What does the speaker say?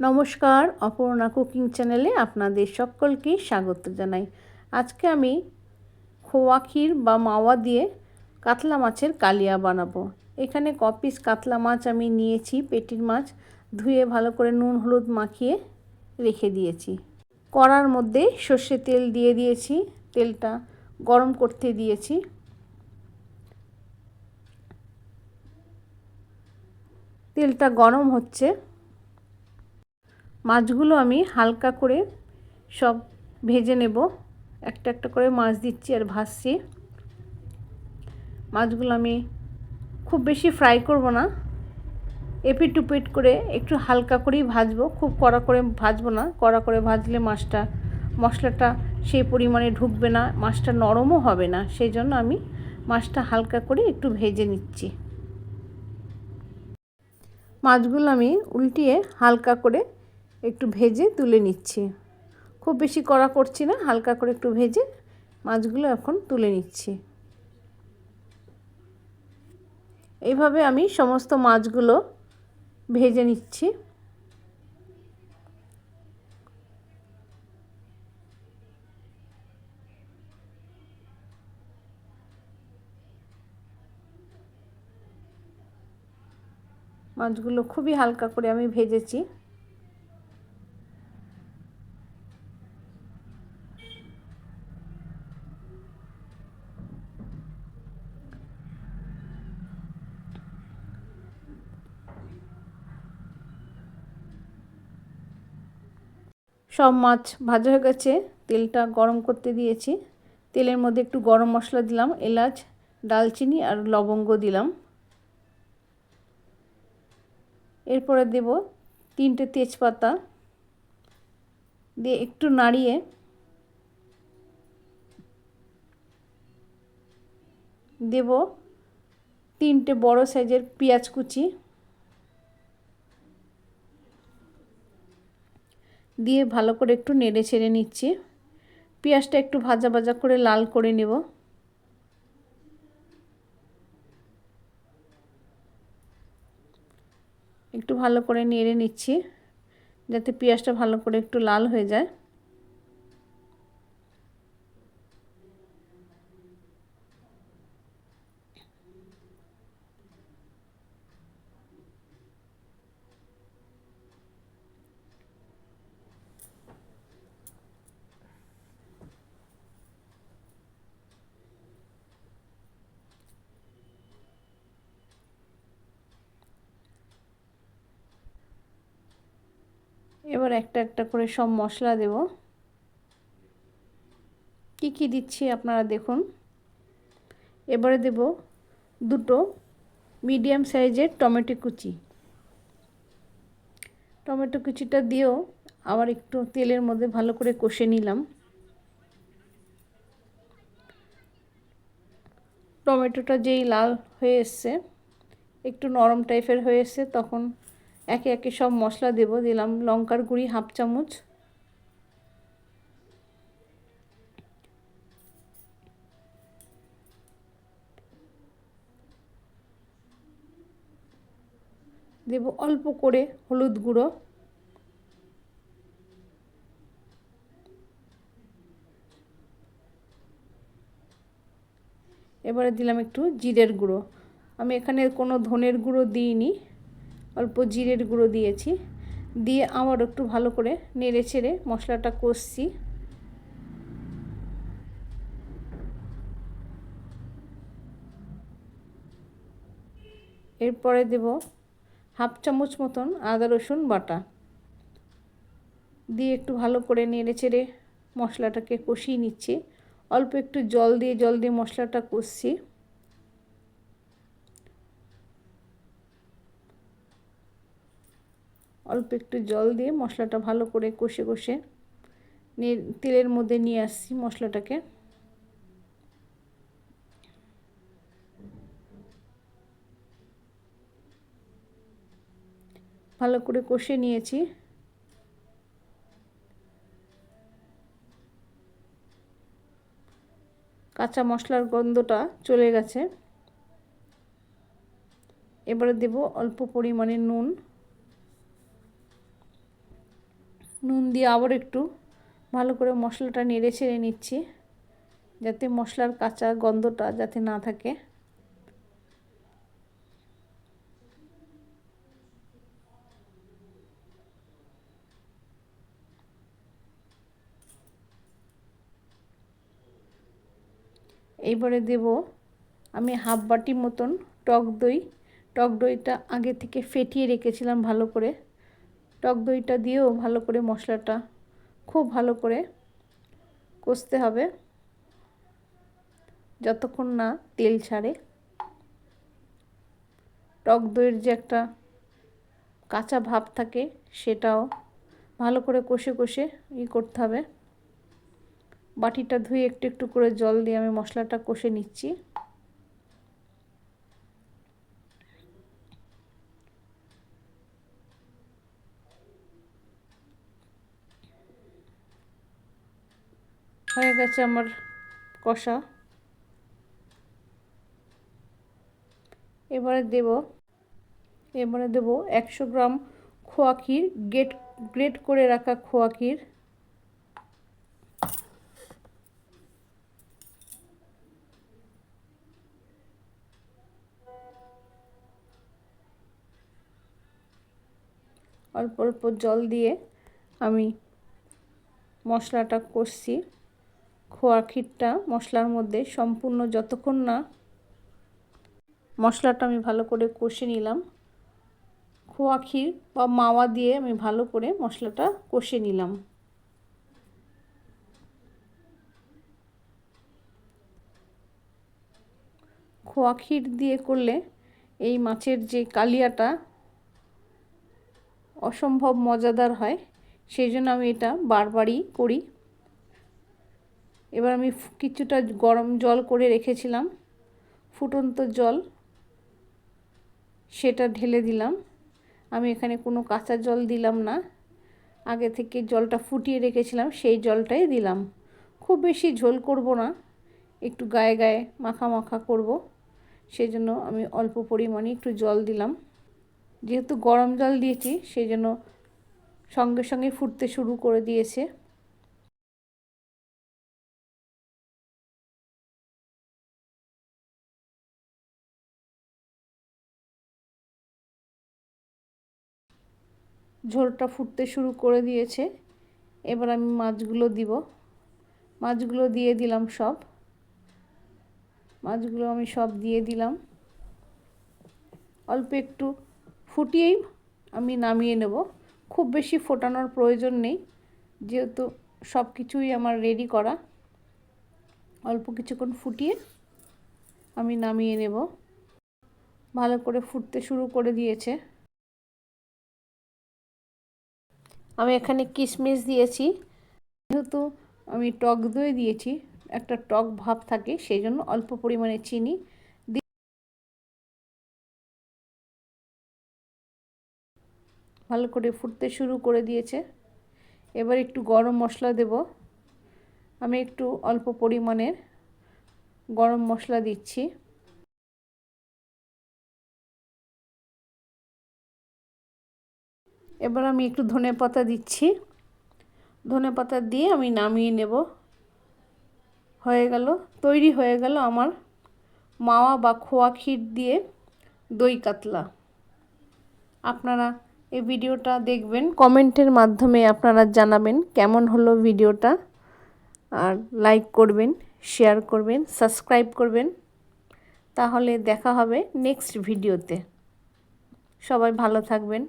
নমস্কার, অপর্ণা কুকিং চ্যানেলে আপনাদের সকলকে স্বাগত জানাই। আজকে আমি খোয়া ক্ষীর বা মাওয়া দিয়ে কাতলা মাছের কালিয়া বানাবো। এখানে কপিস কাতলা মাছ আমি নিয়েছি, পেটির মাছ। ধুয়ে ভালো করে নুন, হলুদ মাখিয়ে রেখে দিয়েছি। কড়ার মধ্যে সর্ষে তেল দিয়ে দিয়েছি, তেলটা গরম করতে দিয়েছি। তেলটা গরম হচ্ছে। মাছগুলো আমি হালকা করে সব ভেজে নেব। একটা একটা করে মাছ দিচ্ছি আর ভাজছি। মাছগুলো আমি খুব বেশি ফ্রাই করব না। এপিট টুপিট করে একটু হালকা করেই ভাজবো। খুব কড়া করে ভাজবো না। কড়া করে ভাজলে মাছটা, মশলাটা সেই পরিমাণে ঢুকবে না। মাছটা নরমও হবে না। সেই জন্য আমি মাছটা হালকা করে একটু ভেজে নিচ্ছি। মাছগুলো আমি উল্টিয়ে হালকা করে একটু ভেজে তুলে নিচ্ছি। খুব বেশি কড়া করছি না, হালকা করে একটু ভেজে মাছগুলো এখন তুলে নিচ্ছি। এইভাবে আমি সমস্ত মাছগুলো ভেজে নিচ্ছি। মাছগুলো খুবই হালকা করে আমি ভেজেছি। সব মাছ ভাজা হয়ে গেছে। তেলটা গরম করতে দিয়েছি। তেলের মধ্যে একটু গরম মশলা দিলাম, এলাচ, ডালচিনি আর লবঙ্গ দিলাম। এরপরে দেব তিনটে তেজপাতা। দিয়ে একটু নাড়িয়ে দেব তিনটে বড় সাইজের পেঁয়াজ কুচি। দিয়ে ভালো করে একটু নেড়ে ছেড়ে নিচ্ছি। পেঁয়াজটা একটু ভাজা ভাজা করে লাল করে নেব। একটু ভালো করে নেড়ে নিচ্ছি, যাতে পেঁয়াজটা ভালো করে একটু লাল হয়ে যায়। এবার একটা একটা করে সব মশলা দেব। কি কি দিচ্ছি আপনারা দেখুন। এবারে দেব দুটো মিডিয়াম সাইজের টমেটো কুচি। টমেটো কুচিটা দিয়েও আবার একটু তেলের মধ্যে ভালো করে কষে নিলাম। টমেটোটা যেই লাল হয়ে এসছে, একটু নরম টাইপের হয়ে এসছে, তখন একে একে সব মশলা দেব, দিলাম লঙ্কার গুঁড়ি হাফ চামচ। দেব অল্প করে হলুদ গুঁড়ো। এবারে দিলাম একটু জিরের গুঁড়ো। আমি এখানে কোনো ধনের গুঁড়ো দিইনি। অল্প জিরের গুঁড়ো দিয়েছি। দিয়ে আবার একটু ভালো করে নেড়ে ছেড়ে মশলাটা কষছি। এরপরে দেব হাফ চামচ মতন আদা রসুন বাটা। দিয়ে একটু ভালো করে নেড়ে চেড়ে মশলাটাকে কষিয়ে নিচ্ছি। অল্প একটু জল দিয়ে জল দিয়ে মশলাটা কষছি। অল্প একটু জল দিয়ে মশলাটা ভালো করে কষে কষে নিয়ে তেলের মধ্যে নিয়ে আসছি মশলাটাকে। ভালো করে কষে নিয়েছি। কাঁচা মশলার গন্ধটা চলে গেছে। এবারে দেব অল্প পরিমাণে নুন। নুন দিয়ে আবার একটু ভালো করে মশলাটা নেড়ে ছেড়ে নিচ্ছি, যাতে মশলার কাঁচা গন্ধটা যাতে না থাকে। এইবারে দেব আমি হাফ বাটি মতন টক দই। টক দইটা আগে থেকে ফেটিয়ে রেখেছিলাম ভালো করে। টক দইটা দিয়েও ভালো করে মশলাটা খুব ভালো করে কষতে হবে। যতক্ষণ না তেল ছাড়ে। টক দইয়ের যে একটা কাঁচা ভাব থাকে সেটাও ভালো করে কষে কষে ই করতে হবে। বাটিটা ধুয়ে একটু একটু করে জল দিয়ে আমি মশলাটা কষে নিচ্ছি। হয়ে গেছে আমার কষা। এবারে দেব এবারে দেব একশো গ্রাম খোয়া ক্ষীর গেট গ্রেট করে রাখা খোয়া ক্ষীর। অল্প অল্প জল দিয়ে আমি মশলাটা কষছি। খোয়া ক্ষীরটা মশলার মধ্যে সম্পূর্ণ যতক্ষণ না মশলাটা আমি ভালো করে কষে নিলাম। খোয়া ক্ষীর বা মাওয়া দিয়ে আমি ভালো করে মশলাটা কষে নিলাম। খোয়া ক্ষীর দিয়ে করলে এই মাছের যে কালিয়াটা অসম্ভব মজাদার হয়, সেই জন্য আমি এটা বারবারই করি। এবার আমি কিছুটা গরম জল করে রেখেছিলাম, ফুটন্ত জল। সেটা ঢেলে দিলাম। আমি এখানে কোনো কাঁচা জল দিলাম না। আগে থেকে জলটা ফুটিয়ে রেখেছিলাম, সেই জলটাই দিলাম। খুব বেশি ঝোল করব না, একটু গায়ে গায়ে মাখা মাখা করব। সেই জন্য আমি অল্প পরিমাণে একটু জল দিলাম। যেহেতু গরম জল দিয়েছি সেই জন্য সঙ্গে সঙ্গে ফুটতে শুরু করে দিয়েছে। ঝোলটা ফুটতে শুরু করে দিয়েছে। এবার আমি মাছগুলো দিব। মাছগুলো দিয়ে দিলাম সব। মাছগুলো আমি সব দিয়ে দিলাম। অল্প একটু ফুটিয়েই আমি নামিয়ে নেব। খুব বেশি ফোটানোর প্রয়োজন নেই। যেহেতু সব কিছুই আমার রেডি করা। অল্প কিছুক্ষণ ফুটিয়ে আমি নামিয়ে নেব। ভালো করে ফুটতে শুরু করে দিয়েছে। আমি এখানে কিশমিশ দিয়েছি। যেহেতু আমি টক দই দিয়েছি, একটা টক ভাব থাকে, সেই জন্য অল্প পরিমাণে চিনি ভালো করে ফুটতে শুরু করে দিয়েছে। এবার একটু গরম মশলা দেব। আমি একটু অল্প পরিমাণের গরম মশলা দিচ্ছি। এবার আমি একটু ধনে পাতা দিচ্ছি। ধনে পাতা দিয়ে আমি নামিয়ে নেব। হয়ে গেল, তৈরি হয়ে গেল আমার মাওয়া বা খোয়া ক্ষীর দিয়ে দই কাতলা। আপনারা এই ভিডিওটা দেখবেন, কমেন্টের মাধ্যমে আপনারা জানাবেন কেমন হলো ভিডিওটা। আর লাইক করবেন, শেয়ার করবেন, সাবস্ক্রাইব করবেন। তাহলে দেখা হবে নেক্সট ভিডিওতে। সবাই ভালো থাকবেন।